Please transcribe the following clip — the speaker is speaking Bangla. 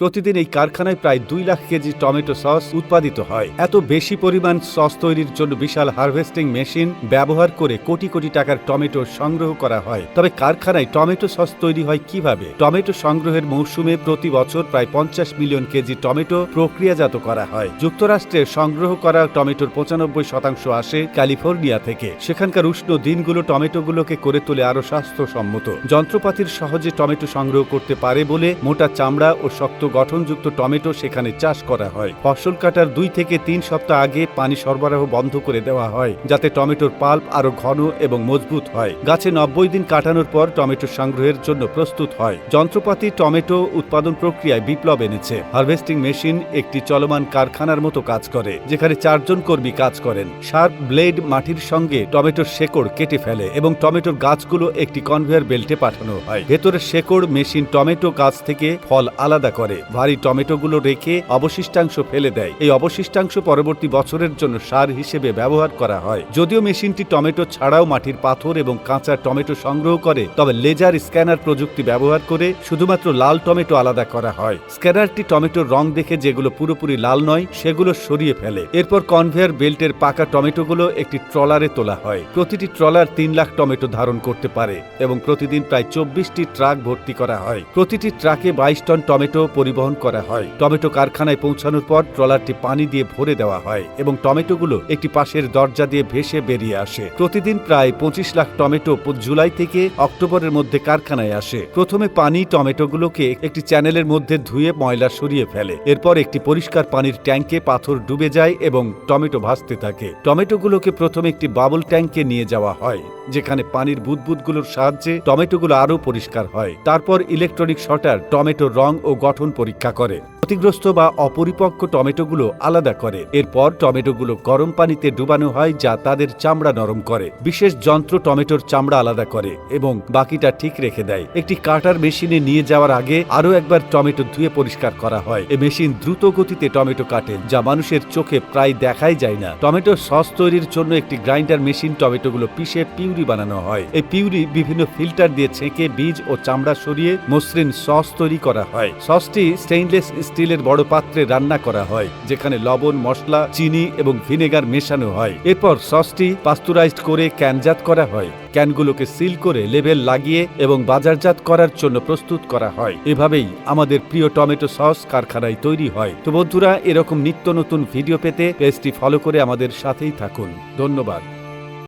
প্রতিদিন এই কারখানায় প্রায় দুই লাখ কেজি টমেটো সস উৎপাদিত হয়। এত বেশি পরিমাণ সস তৈরির জন্য বিশাল হারভেস্টিং মেশিন ব্যবহার করে কোটি কোটি টাকার টমেটো সংগ্রহ করা হয়। তবে কারখানায় টমেটো সস তৈরি হয় কীভাবে? টমেটো সংগ্রহের মৌসুমে প্রতি বছর প্রায় পঞ্চাশ মিলিয়ন কেজি টমেটো প্রক্রিয়াজাত করা হয়। যুক্তরাষ্ট্রে সংগ্রহ করা টমেটোর পঁচানব্বই শতাংশ আসে ক্যালিফোর্নিয়া থেকে। সেখানকার উষ্ণ দিনগুলো টমেটোগুলোকে করে তোলে আরও স্বাস্থ্যসম্মত। যন্ত্রপাতির সহজে টমেটো সংগ্রহ করতে পারে বলে মোটা চামড়া ও শক্ত গঠনযুক্ত টমেটো সেখানে চাষ করা হয়। ফসল কাটার দুই থেকে তিন সপ্তাহ আগে পানি সরবরাহ বন্ধ করে দেওয়া হয়, যাতে টমেটোর পাল্প আরও ঘন এবং মজবুত হয়। গাছে নব্বই দিন কাটানোর পর টমেটো সংগ্রহের জন্য প্রস্তুত হয়। যন্ত্রপাতি, টমেটো উৎপাদন প্রক্রিয়ায় বিপ্লব এনেছে। হারভেস্টিং মেশিন একটি চলমান কারখানার মতো কাজ করে, যেখানে চারজন কর্মী কাজ করেন। শার্প ব্লেড মাটির সঙ্গে টমেটোর শেকড় কেটে ফেলে এবং টমেটোর গাছগুলো একটি কনভেয়ার বেল্টে পাঠানো হয়। ভেতরের শেকড় মেশিন টমেটো গাছ থেকে ফল আলাদা করে। ভারী টমেটোগুলো রেখে অবশিষ্টাংশ ফেলে দেয়। এই অবশিষ্টাংশ পরবর্তী বছরের জন্য সার হিসেবে ব্যবহার করা হয়। যদিও মেশিনটি টমেটো ছাড়াও মাটির পাথর এবং কাঁচা টমেটো সংগ্রহ করে, তবে লেজার স্ক্যানার প্রযুক্তি ব্যবহার করে শুধুমাত্র লাল টমেটো আলাদা করা হয়। স্ক্যানারটি টমেটোর রং দেখে যেগুলো পুরোপুরি লাল নয়, সেগুলো সরিয়ে ফেলে। এরপর কনভেয়ার বেল্টের পাকা টমেটোগুলো একটি ট্রলারে তোলা হয়। প্রতিটি ট্রলার তিন লাখ টমেটো ধারণ করতে পারে এবং প্রতিদিন প্রায় চব্বিশটি ট্রাক ভর্তি করা হয়। প্রতিটি ট্রাকে বাইশ টন টমেটো পরিবহন করা হয়। টমেটো কারখানায় পৌঁছানোর পর ট্রলারটি পানি দিয়ে ভরে দেওয়া হয় এবং টমেটোগুলো একটি পাশের দরজা দিয়ে ভেসে বেরিয়ে আসে। প্রতিদিন প্রায় পঁচিশ লাখ টমেটো জুলাই থেকে অক্টোবরের মধ্যে কারখানায় আসে। প্রথমে পানি টমেটোগুলোকে একটি চ্যানেলের মধ্যে ধুয়ে ময়লা সরিয়ে ফেলে। এরপর একটি পরিষ্কার পানির ট্যাঙ্কে পাথর ডুবে যায় এবং টমেটো ভাসতে থাকে। টমেটোগুলোকে প্রথমে একটি বাবল ট্যাঙ্কে নিয়ে যাওয়া হয়। যেখানে পানির বুদবুদগুলোর সাহায্যে টমেটোগুলো আরও পরিষ্কার হয়। তারপর ইলেকট্রনিক শটার টমেটোর রং ও গঠন পরীক্ষা করে। ক্ষতিগ্রস্ত বা অপরিপক্ক টমেটোগুলো আলাদা করে। এরপর টমেটোগুলো গরম পানিতে ডুবানো হয় যা তাদের চামড়া নরম করে। বিশেষ যন্ত্র টমেটোর চামড়া আলাদা করে এবং বাকিটা ঠিক রেখে দেয়। একটি কাটার মেশিনে নিয়ে যাওয়ার আগে আরও একবার টমেটো ধুয়ে পরিষ্কার করা হয়। এই মেশিন দ্রুত গতিতে টমেটো কাটে, যা মানুষের চোখে প্রায় দেখাই যায় না। টমেটো সস তৈরির জন্য একটি গ্রাইন্ডার মেশিন টমেটোগুলো পিষে পিউরি বানানো হয়। এই পিউরি বিভিন্ন ফিল্টার দিয়ে ছেঁকে বীজ ও চামড়া সরিয়ে মসৃণ সস তৈরি করা হয়। সসটি স্টেইনলেস স্টিলের বড় পাত্রে রান্না করা হয়, যেখানে লবণ, মশলা, চিনি এবং ভিনেগার মেশানো হয়। এরপর সসটি পাস্তুরাইজড করে ক্যানজাত করা হয়। ক্যানগুলোকে সিল করে লেবেল লাগিয়ে এবং বাজারজাত করার জন্য প্রস্তুত করা হয়। এভাবেই আমাদের প্রিয় টমেটো সস কারখানায় তৈরি হয়। তো বন্ধুরা, এরকম নিত্য নতুন ভিডিও পেতে পেজটি ফলো করে আমাদের সাথেই থাকুন। ধন্যবাদ।